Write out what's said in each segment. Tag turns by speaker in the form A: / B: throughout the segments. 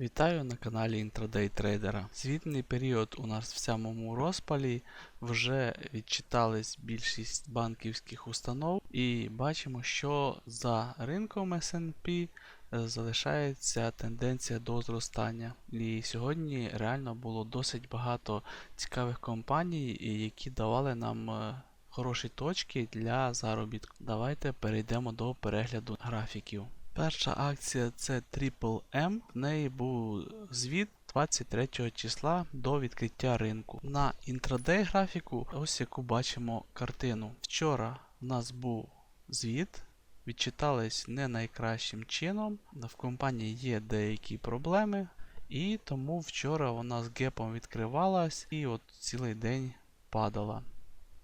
A: Вітаю на каналі Intraday Трейдера. Звітний період у нас в самому розпалі. Вже відчитались більшість банківських установ, і бачимо, що за ринком SP е, залишається тенденція до зростання. І сьогодні реально було досить багато цікавих компаній, які давали нам е, хороші точки для заробітку. Давайте перейдемо до перегляду графіків. Перша акція це Triple M. В неї був звіт 23 числа до відкриття ринку. На інтрадей графіку, ось яку бачимо картину. Вчора в нас був звіт, відчитались не найкращим чином. В компанії є деякі проблеми, і тому вчора вона з гепом відкривалась і от цілий день падала.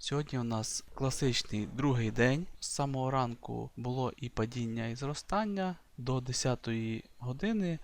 A: Сьогодні у нас класичний другий день. З самого ранку було і падіння, і зростання. До 10 години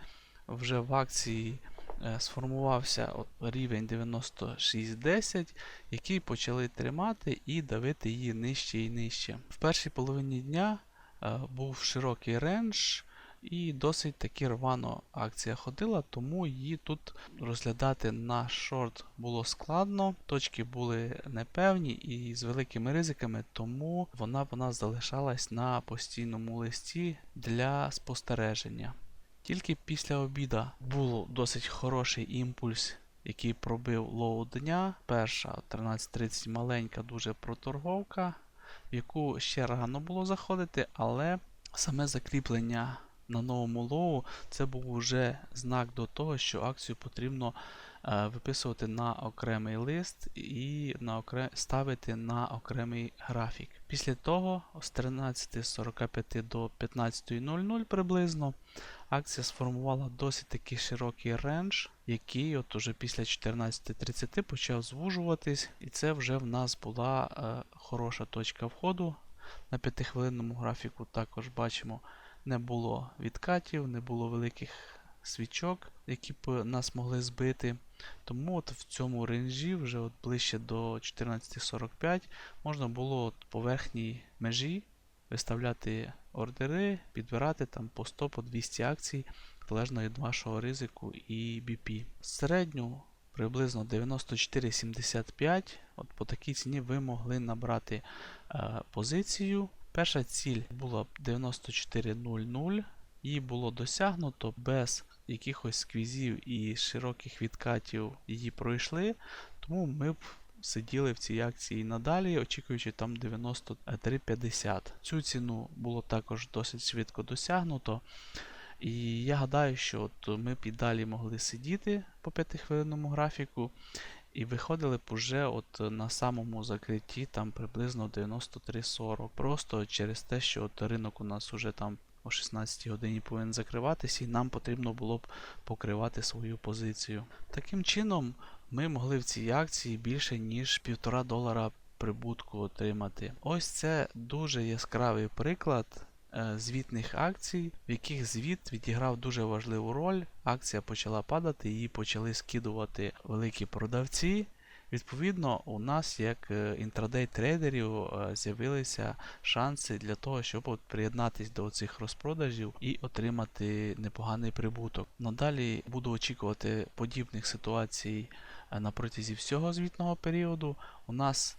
A: вже в акції е, сформувався рівень 96.10, який почали тримати і давити її нижче і нижче. В першій половині дня е, був широкий рендж. І досить таки рвано акція ходила, тому її тут розглядати на шорт було складно. Точки були непевні і з великими ризиками, тому вона в нас залишалась на постійному листі для спостереження. Тільки після обіда був досить хороший імпульс, який пробив лоу дня. Перша 13.30 маленька дуже проторговка, в яку ще рано було заходити, але саме закріплення на новому лоу, це був вже знак до того, що акцію потрібно е, виписувати на окремий лист і на окре... ставити на окремий графік. Після того, з 13.45 до 15.00 приблизно, акція сформувала досить такий широкий рендж, який от уже після 14.30 почав звужуватись, і це вже в нас була е, хороша точка входу. На 5-хвилинному графіку також бачимо не було відкатів, не було великих свічок, які б нас могли збити. Тому от в цьому ренжі, вже от ближче до 14.45, можна було от по межі виставляти ордери, підбирати там по 100 по 200 акцій, залежно від вашого ризику і BP. Середню приблизно 94,75. От По такій ціні ви могли набрати е, позицію. Перша ціль була 94.00, її було досягнуто без якихось сквізів і широких відкатів її пройшли, тому ми б сиділи в цій акції надалі, очікуючи там 93.50. Цю ціну було також досить швидко досягнуто. І я гадаю, що от ми б і далі могли сидіти по 5-хвилинному графіку. І виходили б уже от на самому закритті там приблизно 93.40. Просто через те, що от ринок у нас уже там о 16 годині повинен закриватися, і нам потрібно було б покривати свою позицію. Таким чином, ми могли в цій акції більше ніж 1,5 долара прибутку отримати. Ось це дуже яскравий приклад. Е, звітних акцій, в яких звіт відіграв дуже важливу роль. Акція почала падати, її почали скидувати великі продавці. Відповідно, у нас, як е, інтрадей трейдерів, е, з'явилися шанси для того, щоб приєднатися до цих розпродажів і отримати непоганий прибуток. Надалі буду очікувати подібних ситуацій на протязі всього звітного періоду. У нас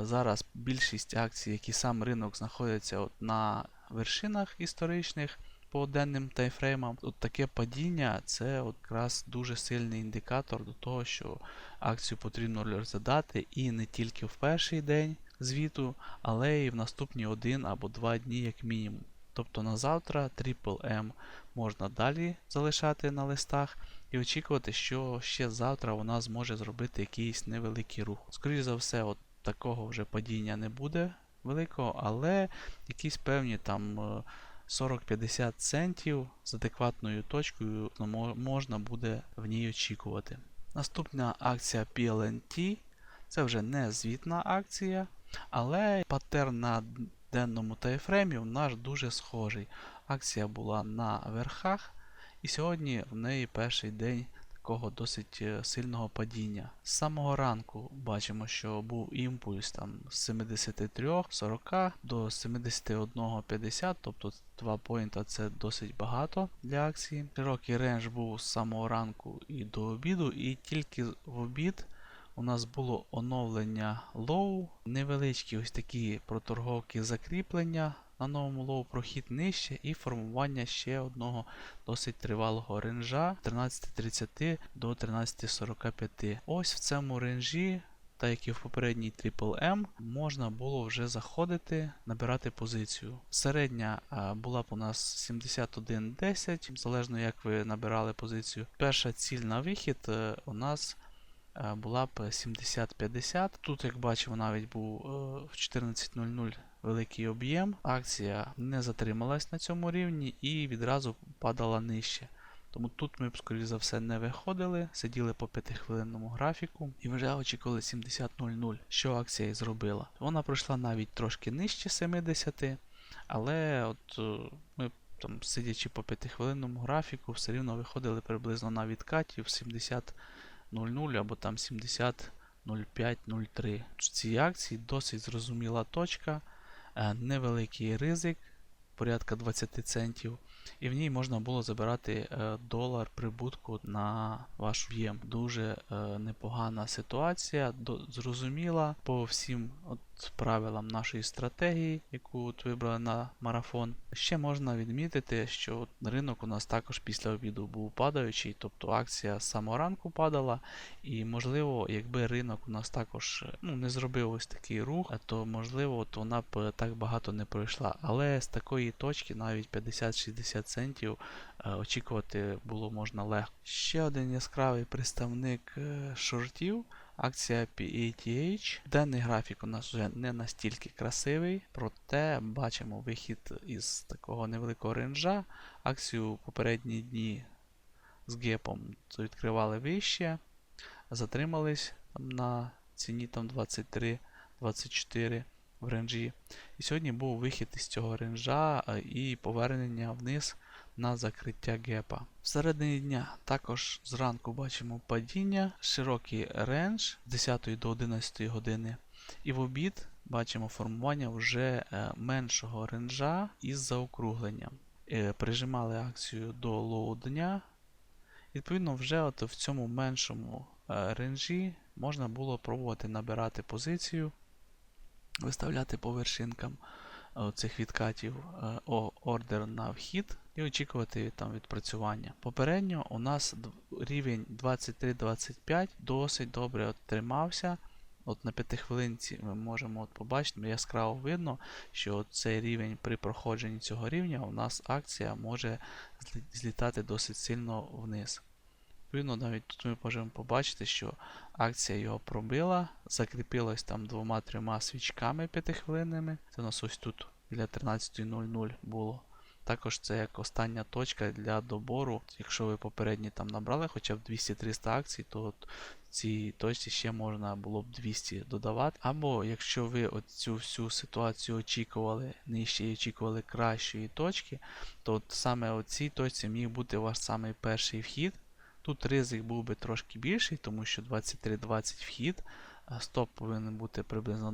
A: зараз більшість акцій, які сам ринок знаходяться от на вершинах історичних по денним таймфреймам. От таке падіння це якраз дуже сильний індикатор до того, що акцію потрібно розглядати і не тільки в перший день звіту, але і в наступні один або два дні, як мінімум. Тобто на завтра Triple M можна далі залишати на листах і очікувати, що ще завтра вона зможе зробити якийсь невеликий рух. Скоріше за все, от такого вже падіння не буде великого, але якісь певні там 40-50 е, центів з адекватною точкою ну, можна буде в ній очікувати. Наступна акція PLNT. Це вже не звітна акція, але паттерн на денному тайфреймі в нас дуже схожий. Акція була на верхах, і сьогодні в неї перший день такого досить е, сильного падіння. З самого ранку бачимо, що був імпульс там з 73 40 до 71,50, тобто 2 поінта це досить багато для акції. Широкий рендж був з самого ранку і до обіду, і тільки в обід у нас було оновлення лоу, невеличкі ось такі проторговки закріплення на новому лоу, прохід нижче і формування ще одного досить тривалого ренжа 13.30 до 13.45. Ось в цьому ренжі. Так як і в попередній Triple M, можна було вже заходити, набирати позицію. Середня була б у нас 71.10, залежно як ви набирали позицію. Перша ціль на вихід е, у нас е, була б 70-50. Тут, як бачимо, навіть був е, в 14.00 великий об'єм. Акція не затрималась на цьому рівні і відразу падала нижче. Тому тут ми б, скоріш за все, не виходили, сиділи по 5-хвилинному графіку і вже очікували 70.00, що акція і зробила. Вона пройшла навіть трошки нижче 70, але от е, ми там, сидячи по 5-хвилинному графіку, все рівно виходили приблизно на відкаті в 70.00 або там 70.05.03. В цій акції досить зрозуміла точка, невеликий ризик, порядка 20 центів. І в ній можна було забирати е, долар прибутку на ваш в'єм. Дуже е, непогана ситуація, зрозуміла по всім от, правилам нашої стратегії, яку от вибрали на марафон. Ще можна відмітити, що от ринок у нас також після обіду був падаючий, тобто акція з самого ранку падала. І можливо, якби ринок у нас також ну, не зробив ось такий рух, то можливо от вона б так багато не пройшла. Але з такої точки навіть 50-60 центів е, очікувати було можна легко. Ще один яскравий представник е, шортів. Акція PATH. Денний графік у нас вже не настільки красивий, проте бачимо вихід із такого невеликого ренжа. Акцію попередні дні з гепом відкривали вище, затримались там на ціні там 23-24 в ренжі. І сьогодні був вихід із цього ренжа і повернення вниз на закриття гепа. Всередині дня також зранку бачимо падіння, широкий рендж з 10 до 11 години. І в обід бачимо формування вже е, меншого ренжа із заокругленням. Е, Прижимали акцію до лоу дня. Відповідно, вже от в цьому меншому е, ренжі можна було пробувати набирати позицію, виставляти по вершинкам цих відкатів ордер на вхід і очікувати там відпрацювання. Попередньо у нас рівень 23-25 досить добре от тримався. От на 5 хвилинці ми можемо от побачити, яскраво видно, що цей рівень при проходженні цього рівня у нас акція може злітати досить сильно вниз. Відповідно, навіть тут ми можемо побачити, що акція його пробила, закріпилась там двома-трьома свічками п'ятихвилинними. Це у нас ось тут біля 13.00 було. Також це як остання точка для добору. Якщо ви попередні там набрали хоча б 200-300 акцій, то цій точці ще можна було б 200 додавати. Або якщо ви цю всю ситуацію очікували нижче і очікували кращої точки, то от саме у цій точці міг бути ваш самий перший вхід. Тут ризик був би трошки більший, тому що 23-20 вхід, стоп повинен бути приблизно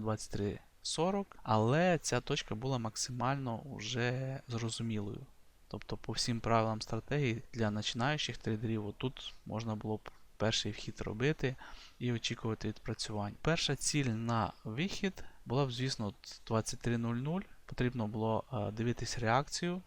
A: 23-40, але ця точка була максимально вже зрозумілою. Тобто по всім правилам стратегії для починаючих трейдерів отут можна було б перший вхід робити і очікувати відпрацювань. Перша ціль на вихід була б, звісно, 23.00. Потрібно було е, дивитись реакцію.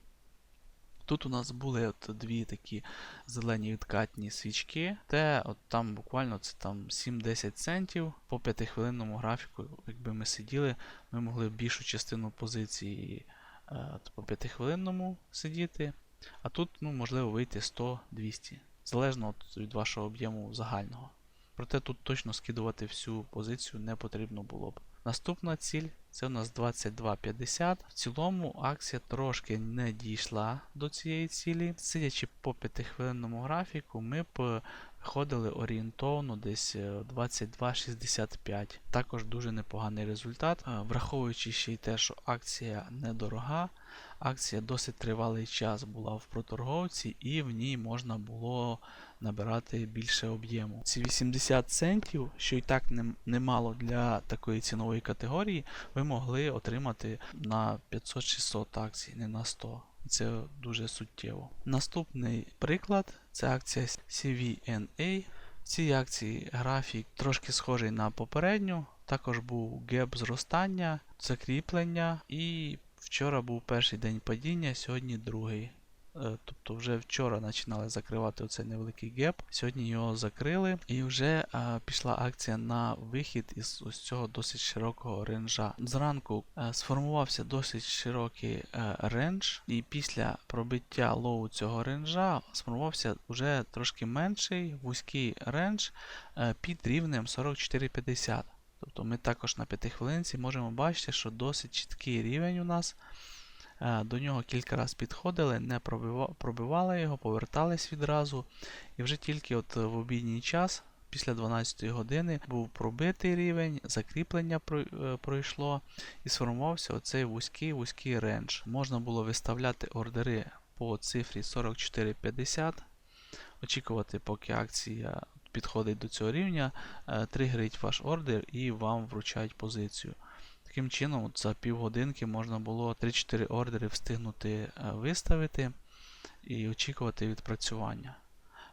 A: Тут у нас були от дві такі зелені відкатні свічки, де от там буквально це там 7-10 центів по 5-хвилинному графіку. Якби ми сиділи, ми могли більшу частину позиції е, от по 5-хвилинному сидіти. А тут, ну, можливо, вийти 100-200, залежно от від вашого об'єму загального. Проте тут точно скидувати всю позицію не потрібно було б. Наступна ціль це у нас 22.50. В цілому акція трошки не дійшла до цієї цілі. Сидячи по 5-хвилинному графіку, ми б виходили орієнтовно десь е, 22.65. Також дуже непоганий результат. Е, Враховуючи ще й те, що акція недорога, акція досить тривалий час була в проторговці, і в ній можна було набирати більше об'єму. Ці 80 центів, що і так нем- немало для такої цінової категорії, ви могли отримати на 500-600 акцій, не на 100. Це дуже суттєво. Наступний приклад це акція CVNA. В цій акції графік трошки схожий на попередню. Також був геп зростання, закріплення, і вчора був перший день падіння, сьогодні другий. Е, Тобто вже вчора починали закривати оцей невеликий геп. Сьогодні його закрили, і вже е, пішла акція на вихід із ось цього досить широкого ренжа. Зранку е, сформувався досить широкий е, рендж, і після пробиття лоу цього ренжа сформувався вже трошки менший вузький рендж е, під рівнем 44,50. Тобто ми також на 5 хвилинці можемо бачити, що досить чіткий рівень у нас. Е, До нього кілька разів підходили, не пробивали його, повертались відразу. І вже тільки от в обідній час, після 12 години, був пробитий рівень, закріплення е, пройшло і сформувався оцей вузький вузький рендж. Можна було виставляти ордери по цифрі 44,50, очікувати, поки акція підходить до цього рівня, е, тригерить ваш ордер і вам вручають позицію. Таким чином, за півгодинки можна було 3-4 ордери встигнути е, виставити і очікувати відпрацювання.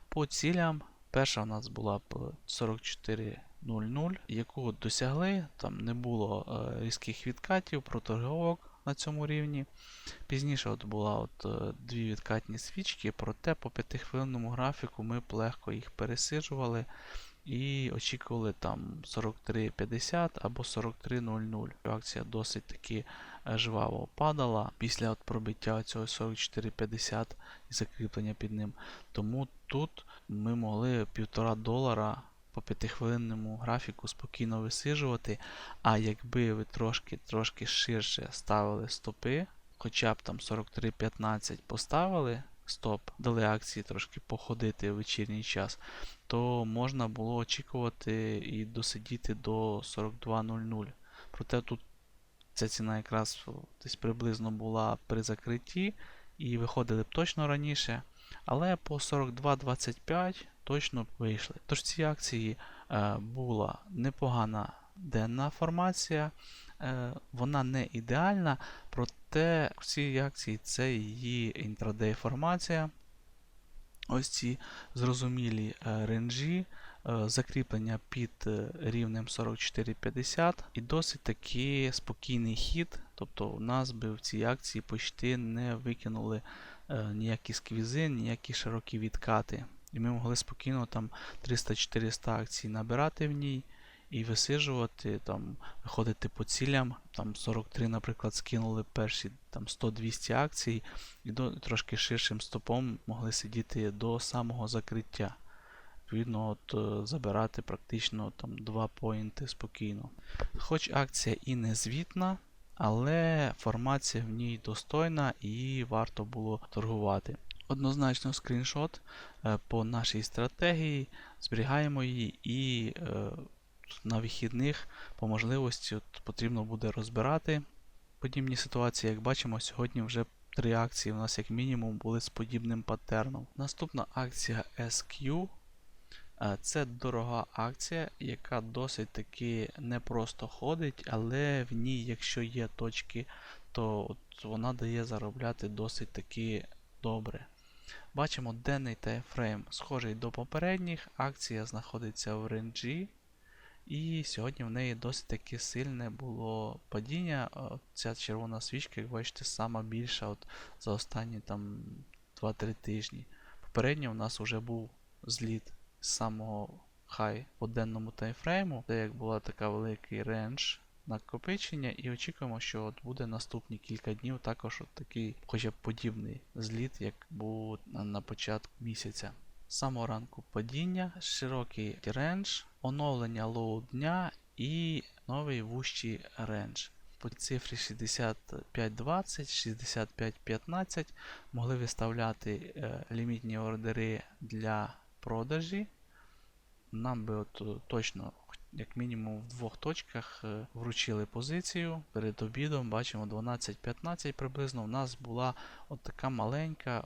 A: По цілям, перша у нас була б 44.00, яку досягли, там не було е, різких відкатів, проторговок на цьому рівні. Пізніше от була от е, дві відкатні свічки, проте по 5-хвилинному графіку ми б легко їх пересиджували і очікували там 43.50 або 43.00. Акція досить таки е, жваво падала після от пробиття цього 44.50 і закріплення під ним. Тому тут ми могли півтора долара по п'ятихвилинному графіку спокійно висиджувати. А якби ви трошки трошки ширше ставили стопи, хоча б там 43.15 поставили стоп, дали акції трошки походити в вечірній час, то можна було очікувати і досидіти до 42.00. Проте тут ця ціна якраз десь приблизно була при закритті, і виходили б точно раніше. Але по 42.25 точно б вийшли. Тож в цій акції е, була непогана денна формація. Е, вона не ідеальна, проте в цій акції це її інтрадей формація. Ось ці зрозумілі е, ренжі, е, закріплення під рівнем 44,50 і досить таки спокійний хід. Тобто у нас би в цій акції почти не викинули ніякі сквізи, ніякі широкі відкати. І ми могли спокійно там 300-400 акцій набирати в ній і висиджувати, там, виходити по цілям. Там 43, наприклад, скинули перші там 100-200 акцій, і до, трошки ширшим стопом могли сидіти до самого закриття. Відповідно, от, е, забирати практично там 2 поінти спокійно. Хоч акція і не звітна, але формація в ній достойна і варто було торгувати. Однозначно скріншот е, по нашій стратегії, зберігаємо її і е, на вихідних по можливості от, потрібно буде розбирати подібні ситуації. Як бачимо, сьогодні вже три акції у нас як мінімум були з подібним паттерном. Наступна акція SQ. Е, Це дорога акція, яка досить таки не просто ходить, але в ній, якщо є точки, то от вона дає заробляти досить таки добре. Бачимо денний таймфрейм схожий до попередніх. Акція знаходиться в ренджі. І сьогодні в неї досить таки сильне було падіння. Ця червона свічка, як бачите, сама більша от за останні там 2-3 тижні. Попередньо у нас вже був зліт з самого хай по денному таймфрейму, де як була така великий рендж накопичення, і очікуємо, що от буде наступні кілька днів також от такий, хоча б подібний зліт, як був на початку місяця. З самого ранку падіння, широкий рендж, оновлення лоу дня і новий вущий рендж. По цифрі 6520, 6515 могли виставляти е, лімітні ордери для продажі. Нам би от е, точно як мінімум в двох точках е, вручили позицію. Перед обідом бачимо 12-15 приблизно. У нас була от така маленька,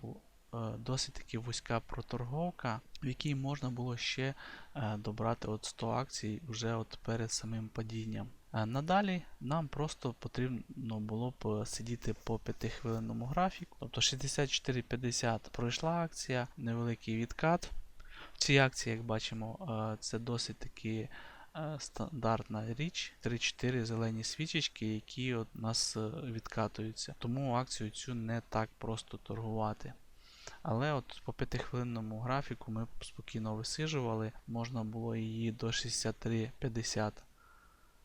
A: досить таки вузька проторговка, в якій можна було ще е, добрати от 100 акцій вже от перед самим падінням. Е, Надалі нам просто потрібно було б е, сидіти по 5-хвилинному графіку. Тобто 64.50 пройшла акція, невеликий відкат. В цій акції, як бачимо, е, це досить таки е, стандартна річ. 3-4 зелені свічечки, які от нас е, відкатуються. Тому акцію цю не так просто торгувати. Але от по 5-хвилинному графіку ми спокійно висижували. Можна було її до 63.50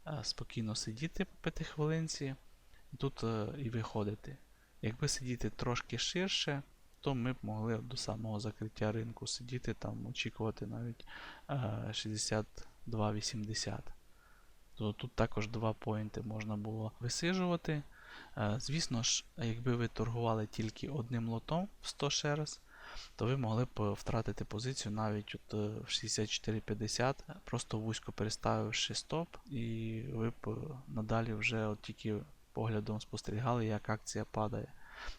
A: е, спокійно сидіти по 5 хвилинці, тут е, і виходити. Якби сидіти трошки ширше, то ми б могли до самого закриття ринку сидіти там, очікувати навіть е, 62,80. То тут також два поінти можна було висижувати. Е, Звісно ж, якби ви торгували тільки одним лотом в 100 shares, то ви могли б втратити позицію навіть от е, в 64,50, просто вузько переставивши стоп, і ви б е, надалі вже от тільки поглядом спостерігали, як акція падає.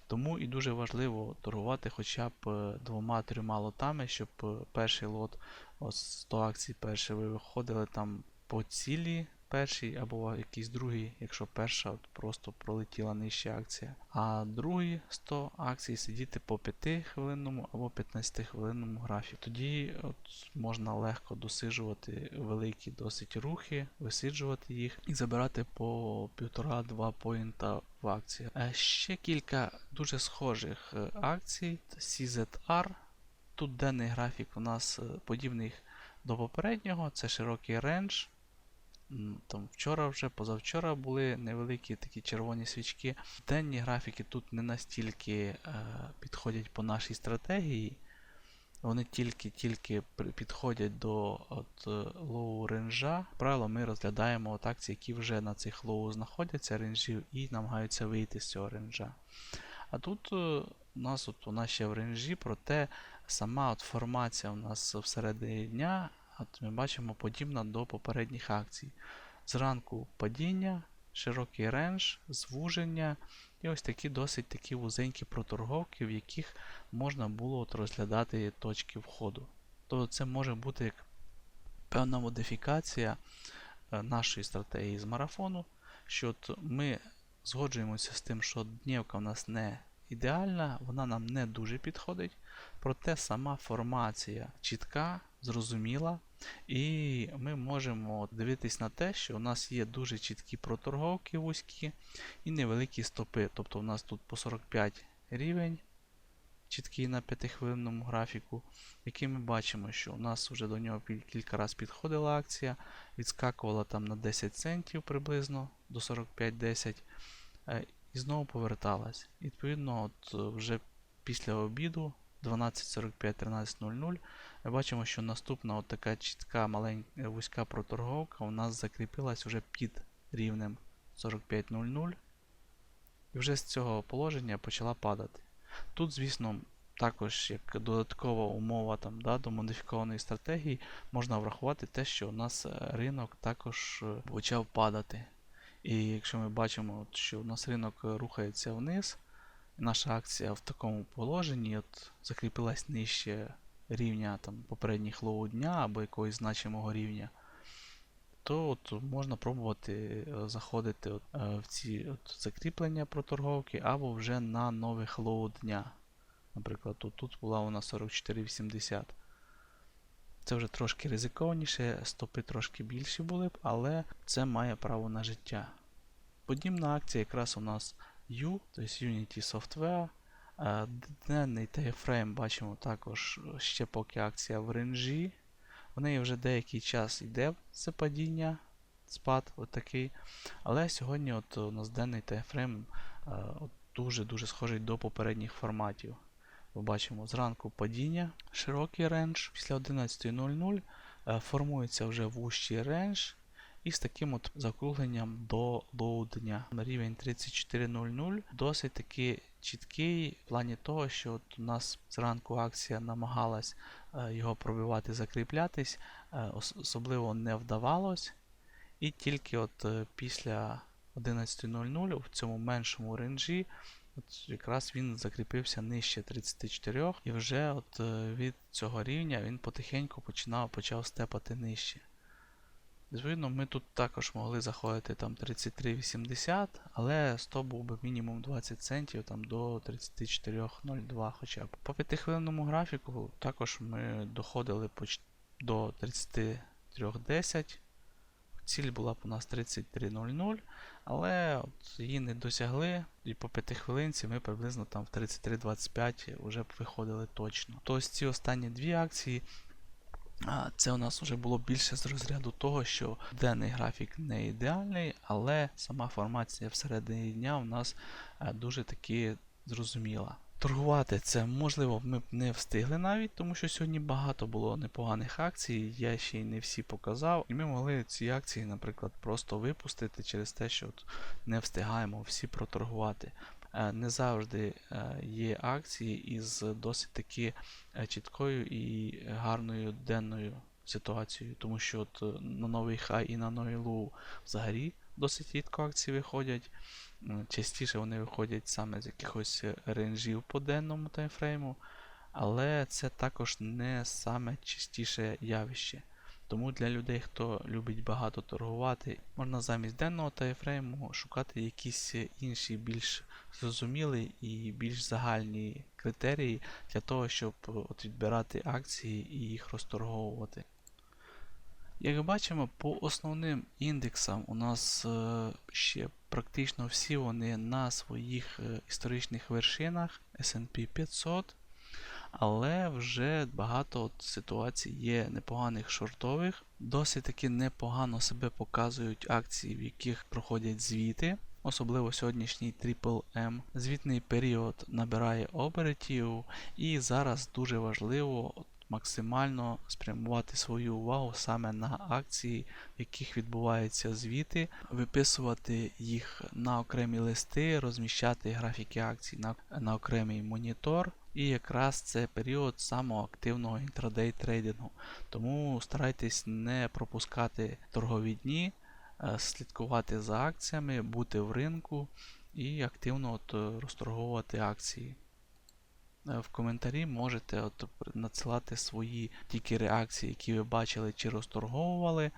A: Тому і дуже важливо торгувати хоча б е, двома-трьома лотами, щоб е, перший лот, ось 100 акцій перший, ви виходили там по цілі перший або якийсь другий, якщо перша от просто пролетіла нижча акція. А другий 100 акцій сидіти по 5 хвилинному або 15 хвилинному графіку. Тоді от можна легко досиджувати великі досить рухи, висиджувати їх і забирати по 1,5-2 поінта в акції. Е, Ще кілька дуже схожих е, акцій. CZR. Тут денний графік у нас е, подібний до попереднього, це широкий рендж. Там вчора вже, позавчора були невеликі такі червоні свічки. Денні графіки тут не настільки е, підходять по нашій стратегії. Вони тільки-тільки підходять до от, е, лоу ренжа. Правило, ми розглядаємо от акції, які вже на цих лоу знаходяться ренжів і намагаються вийти з цього ренжа. А тут е, у нас от вона ще в ренжі, проте сама от формація у нас всередині дня, ми бачимо, подібна до попередніх акцій. Зранку падіння, широкий рендж, звуження і ось такі досить такі вузенькі проторговки, в яких можна було от розглядати точки входу. Тобто це може бути як певна модифікація е, нашої стратегії з марафону, що от ми згоджуємося з тим, що днівка в нас не ідеальна, вона нам не дуже підходить, проте сама формація чітка, зрозуміла, і ми можемо дивитись на те, що у нас є дуже чіткі проторговки вузькі і невеликі стопи. Тобто у нас тут по 45 рівень, чіткий на 5-хвилинному графіку, який ми бачимо, що у нас вже до нього кілька разів підходила акція, відскакувала там на 10 центів приблизно до 45-10 е, і знову поверталась. Відповідно, от вже після обіду 12.45-13.00 ми бачимо, що наступна от така чітка маленька вузька проторговка у нас закріпилась вже під рівнем 45.00 і вже з цього положення почала падати. Тут, звісно, також як додаткова умова там, да, до модифікованої стратегії можна врахувати те, що у нас е, ринок також е, почав падати. І якщо ми бачимо, що у нас ринок е, рухається вниз, наша акція в такому положенні от, закріпилась нижче рівня там, попередніх лоу дня або якогось значимого рівня, то от, можна пробувати е, заходити от, е, в ці от, закріплення проторговки або вже на нових лоу дня. Наприклад, тут, тут була у нас 44,80. Це вже трошки ризикованіше, стопи трошки більші були б, але це має право на життя. Подібна акція якраз у нас U, тобто Unity Software. Е, Денний тайфрейм бачимо також е, ще поки акція в ренжі. В неї вже деякий час йде це падіння, спад отакий. Але сьогодні от у нас денний тайфрейм дуже-дуже схожий до попередніх форматів. Ми бачимо зранку падіння, широкий рендж. Після 11.00 е, формується вже вущий рендж. І з таким от закругленням до лоу дня. На рівень 34.00 досить таки чіткий в плані того, що от у нас зранку акція намагалась е, його пробивати, закріплятись, е, особливо не вдавалось. І тільки от е, після 11.00 в цьому меншому ренджі От якраз він закріпився нижче 34, і вже от від цього рівня він потихеньку починав, почав степати нижче. Відповідно, ми тут також могли заходити там 33,80, але стоп був би мінімум 20 центів там до 34,02 хоча б. По 5-хвилинному графіку також ми доходили до 33,10. Ціль була б у нас 33.00, але от її не досягли, і по 5 хвилинці ми приблизно там в 33.25 вже б виходили точно. Тобто ці останні дві акції, а, це у нас вже було більше з розряду того, що денний графік не ідеальний, але сама формація всередині дня у нас е, дуже таки зрозуміла. Торгувати це можливо ми б не встигли навіть, тому що сьогодні багато було непоганих акцій, я ще й не всі показав. І ми могли ці акції, наприклад, просто випустити через те, що не встигаємо всі проторгувати. Е, Не завжди е, є акції із досить таки е, чіткою і гарною денною ситуацією, тому що от на новий хай і на новий лоу взагалі досить рідко акції виходять. Частіше вони виходять саме з якихось ренжів по денному таймфрейму, але це також не саме частіше явище. Тому для людей, хто любить багато торгувати, можна замість денного таймфрейму шукати якісь інші більш зрозумілі і більш загальні критерії для того, щоб от відбирати акції і їх розторговувати. Як бачимо, по основним індексам у нас е, ще практично всі вони на своїх е, історичних вершинах S&P 500, але вже багато от ситуацій є непоганих шортових. Досить таки непогано себе показують акції, в яких проходять звіти. Особливо сьогоднішній Triple M. Звітний період набирає обертів, і зараз дуже важливо максимально спрямувати свою увагу саме на акції, в яких відбуваються звіти, виписувати їх на окремі листи, розміщати графіки акцій на, на окремий монітор. І якраз це період самого активного інтрадей трейдингу. Тому старайтесь не пропускати торгові дні, е, слідкувати за акціями, бути в ринку і активно от, е, розторговувати акції. Е, В коментарі можете от надсилати свої тільки реакції, які ви бачили чи розторговували.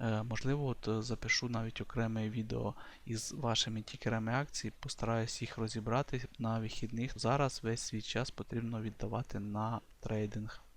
A: Е, Можливо, от е, запишу навіть окреме відео із вашими тікерами акцій, постараюсь їх розібрати на вихідних. Зараз весь свій час потрібно віддавати на трейдинг.